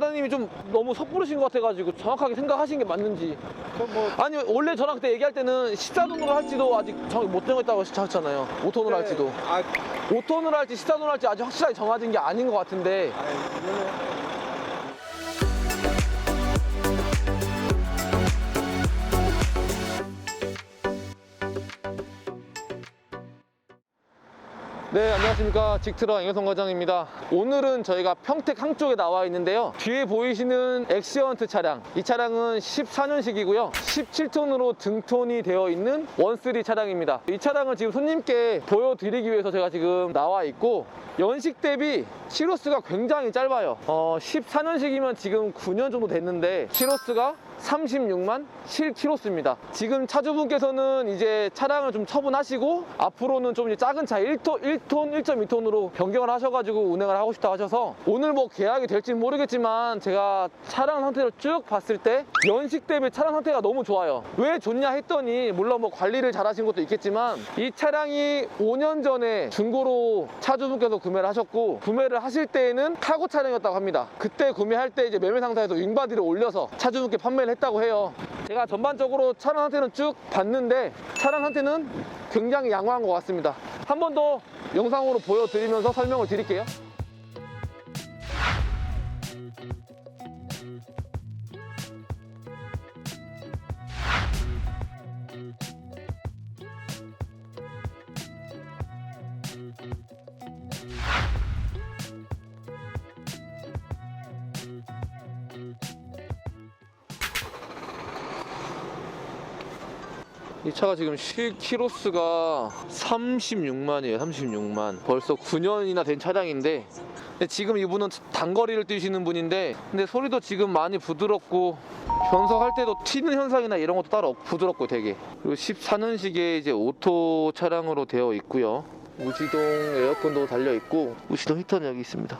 사장님이 좀 너무 섣부르신 것 같아가지고 정확하게 생각하신 게 맞는지. 뭐 아니 원래 저랑 그때 얘기할 때는 14돈으로 할지도 아직 정확히 못 정했다고 하셨잖아요. 5톤으로 할지도. 아, 5톤으로 할지 14톤으로 할지 아직 확실하게 정해진 게 아닌 것 같은데. 아이, 네 안녕하십니까. 직트러 양효성 과장입니다. 오늘은 저희가 평택 항 쪽에 나와 있는데요. 뒤에 보이시는 엑시언트 차량. 이 차량은 14년식이고요. 17톤으로 등톤이 되어 있는 원쓰리 차량입니다. 이 차량을 지금 손님께 보여드리기 위해서 제가 지금 나와 있고 연식 대비 시로스가 굉장히 짧아요. 어, 14년식이면 지금 9년 정도 됐는데 시로스가 36만 7km입니다. 지금 차주분께서는 이제 차량을 좀 처분하시고 앞으로는 좀 작은 차 1톤, 1톤, 1.2톤으로 변경을 하셔가지고 운행을 하고 싶다 하셔서 오늘 뭐 계약이 될지는 모르겠지만 제가 차량 상태를 쭉 봤을 때 연식 대비 차량 상태가 너무 좋아요. 왜 좋냐 했더니 물론 뭐 관리를 잘 하신 것도 있겠지만 이 차량이 5년 전에 중고로 차주분께서 구매를 하셨고 구매를 하실 때에는 카고 차량이었다고 합니다. 그때 구매할 때 이제 매매 상사에서 윙바디를 올려서 차주분께 판매를 했다고 해요. 제가 전반적으로 차량 상태는 쭉 봤는데 차량 상태는 굉장히 양호한 것 같습니다. 한 번 더 영상으로 보여드리면서 설명을 드릴게요. 이 차가 지금 실키로스가 36만이에요 36만. 벌써 9년이나 된 차량인데 지금 이분은 단거리를 뛰시는 분인데 근데 소리도 지금 많이 부드럽고 변속할 때도 튀는 현상이나 이런 것도 따로 부드럽고 되게. 그리고 14년식의 이제 오토 차량으로 되어 있고요. 우지동 에어컨도 달려 있고 우시동 히터는 여기 있습니다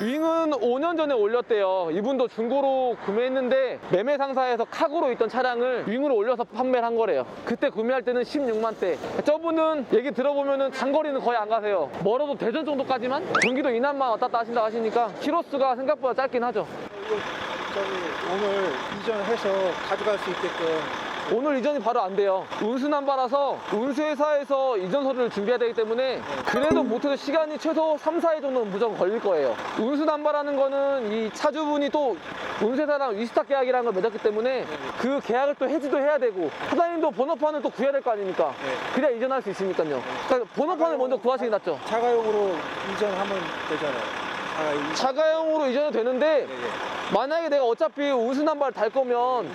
윙은 5년 전에 올렸대요. 이분도 중고로 구매했는데 매매 상사에서 카고로 있던 차량을 윙으로 올려서 판매를 한 거래요. 그때 구매할 때는 16만대. 저분은 얘기 들어보면은 장거리는 거의 안 가세요. 멀어도 대전 정도까지만 경기도 이남만 왔다 갔다 하신다고 하시니까 키로수가 생각보다 짧긴 하죠. 오늘 이전해서 가져갈 수 있게끔 오늘 이전이 바로 안 돼요. 운수난바라서 운수회사에서 이전 서류를 준비해야 되기 때문에 그래도 못해도 시간이 최소 3, 4일 정도는 무조건 걸릴 거예요. 운수난바라는 거는 이 차주분이 또 운수회사랑 위스탁 계약이라는 걸 맺었기 때문에 그 계약을 또 해지도 해야 되고 사장님도 번호판을 또 구해야 될 거 아닙니까? 네. 그래야 이전할 수 있으니까요. 그러니까 번호판을 먼저 구하시는 게 낫죠. 자가용으로 이전하면 되잖아요. 아, 이 자가용으로 이전이 되는데 예, 예. 만약에 내가 어차피 운수난바를 달 거면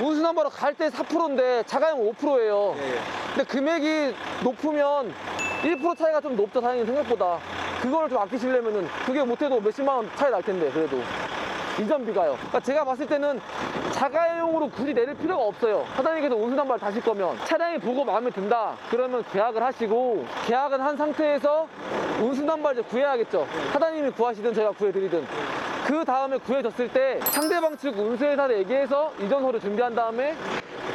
운수난바로 갈 때 4%인데 자가용 5%예요. 예, 예. 근데 금액이 높으면 1% 차이가 좀 높죠 사장님 생각보다 그거를 좀 아끼시려면은 그게 못해도 몇십만 원 차이 날 텐데 그래도 이전비가요 그러니까 제가 봤을 때는 자가용으로 굳이 내릴 필요가 없어요 사장님께서 운수단발 다실 거면 차량이 보고 마음에 든다 그러면 계약을 하시고 계약은 한 상태에서 운수단발 이제 구해야겠죠 사장님이 구하시든 제가 구해드리든 그 다음에 구해졌을 때 상대방 측 운수회사를 얘기해서 이전서를 준비한 다음에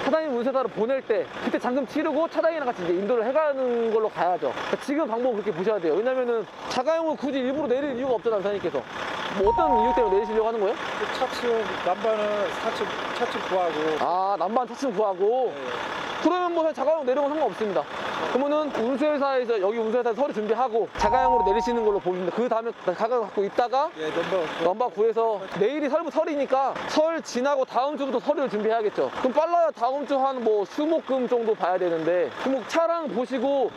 사장님 운세사를 보낼 때 그때 잔금 치르고 차장이랑 같이 이제 인도를 해가는 걸로 가야죠. 그러니까 지금 방법 그렇게 보셔야 돼요. 왜냐면은 자가용을 굳이 일부러 내릴 이유가 없잖아요, 사장님께서. 뭐 어떤 이유 때문에 내리시려고 하는 거예요? 그 차츰 남반은 차츰 차츰 구하고 아, 난반 차츰 구하고. 예, 그러면 뭐 자가용 내려면 상관없습니다. 그러면은 운수회사에서 여기 운수회사에 서류 준비하고 자가용으로 내리시는 걸로 보입니다. 그 다음에 가격 갖고 있다가 예, 넘버 넘버 구해서 내일이 설부 설이니까 설 지나고 다음 주부터 서류를 준비해야겠죠. 그럼 빨라야 다음 주 한 뭐 수목금 정도 봐야 되는데 그럼 차량 보시고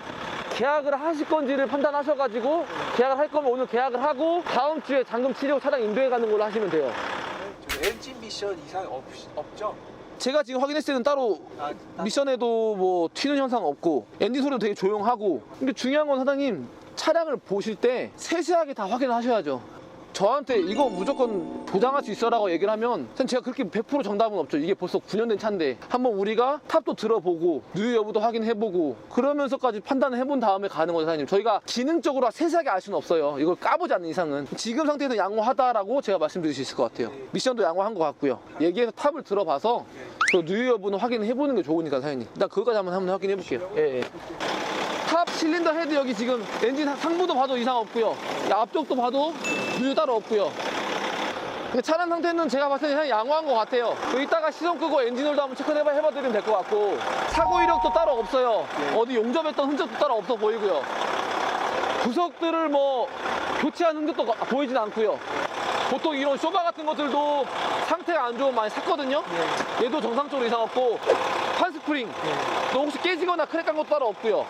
계약을 하실 건지를 판단하셔가지고 계약을 할 거면 오늘 계약을 하고 다음 주에 잔금 치르고 차량 인도해 가는 걸로 하시면 돼요. 엔진 미션 이상 없, 없죠? 제가 지금 확인했을 때는 따로 아, 미션에도 뭐 튀는 현상 없고 엔진 소리도 되게 조용하고 근데 중요한 건 사장님 차량을 보실 때 세세하게 다 확인을 하셔야죠 저한테 이거 무조건 보장할 수 있어라고 얘기를 하면 제가 그렇게 100% 정답은 없죠. 이게 벌써 9년 된 차인데. 한번 우리가 탑도 들어보고 누유 여부도 확인해보고 그러면서까지 판단을 해본 다음에 가는 거죠 사장님. 저희가 기능적으로 세세하게 알 수는 없어요. 이걸 까보지 않는 이상은. 지금 상태에서 양호하다라고 제가 말씀드릴 수 있을 것 같아요. 미션도 양호한 것 같고요. 얘기해서 탑을 들어봐서 그 누유 여부는 확인해보는 게 좋으니까 사장님. 일단 그거까지 한번 한번 확인해볼게요. 예, 예. 탑 실린더 헤드 여기 지금 엔진 상부도 봐도 이상 없고요. 야, 앞쪽도 봐도 누유 따로 없고요 차량 상태는 제가 봤을 때 그냥 양호한 것 같아요. 그 이따가 시동 끄고 엔진오일도 한번 체크 해봐, 해봐드리면 될 것 같고 사고 이력도 따로 없어요. 네. 어디 용접했던 흔적도 따로 없어 보이고요. 구석들을 뭐 교체한 흔적도 가- 보이진 않고요. 보통 이런 쇼바 같은 것들도 상태가 안 좋으면 많이 샀거든요. 네. 얘도 정상적으로 이상 없고 판스프링 네. 또 혹시 깨지거나 크랙한 것도 따로 없고요.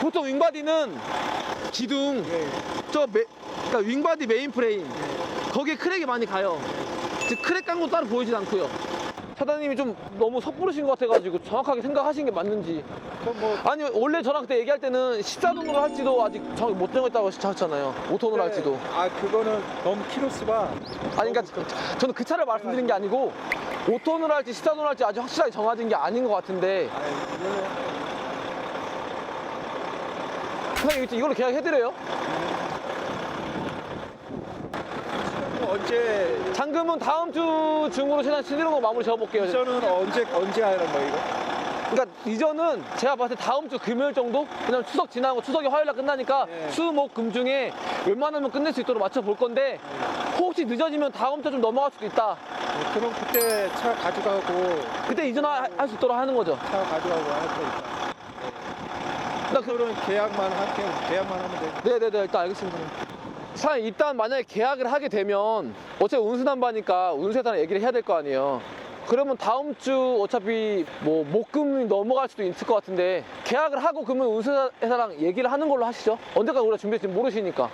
보통 윙바디는 기둥 네. 저 메, 그러니까 윙바디 메인 프레임 거기에 크랙이 많이 가요. 즉 크랙 간거 따로 보이진 않고요. 사장님이 좀 너무 섣부르신 것 같아가지고 정확하게 생각하신 게 맞는지. 그럼 뭐 아니 원래 저랑 그때 얘기할 때는 14돈으로 할지도 아직 정확히 못 정했다고 하셨잖아요. 5톤으로 할지도. 아 그거는 너무 키로수가 아니 그러니까 저는 그 차를 말씀드린 게 아니고 5톤으로 할지 14톤으로 할지 아직 확실하게 정해진 게 아닌 것 같은데 아 이거는 사장님 이걸로 계약해드려요? 뭐 언제 잔금은 다음 주 중으로 최대한 치르는 거 마무리 지어볼게요. 이전은 언제 언제 하는 거 이거? 그러니까 이전은 제가 봤을 때 다음 주 금요일 정도? 그냥 추석 지나고 추석이 화요일 날 끝나니까 네. 수, 목, 금 중에 웬만하면 끝낼 수 있도록 맞춰 볼 건데 혹시 늦어지면 다음 주 좀 넘어갈 수도 있다. 네, 그럼 그때 차 가져가고 그때 이전할 수 있도록 하는 거죠. 차 가져가고 할 거니까. 나 그, 그거는 계약만 할게 계약만 하면 돼. 네네네, 일단 알겠습니다. 사장님, 일단 만약에 계약을 하게 되면 어차피 운수담바니까 운수회사랑 얘기를 해야 될 거 아니에요. 그러면 다음 주 어차피 뭐 목금이 넘어갈 수도 있을 것 같은데 계약을 하고 그러면 운수회사랑 얘기를 하는 걸로 하시죠. 언제까지 우리가 준비할지 모르시니까.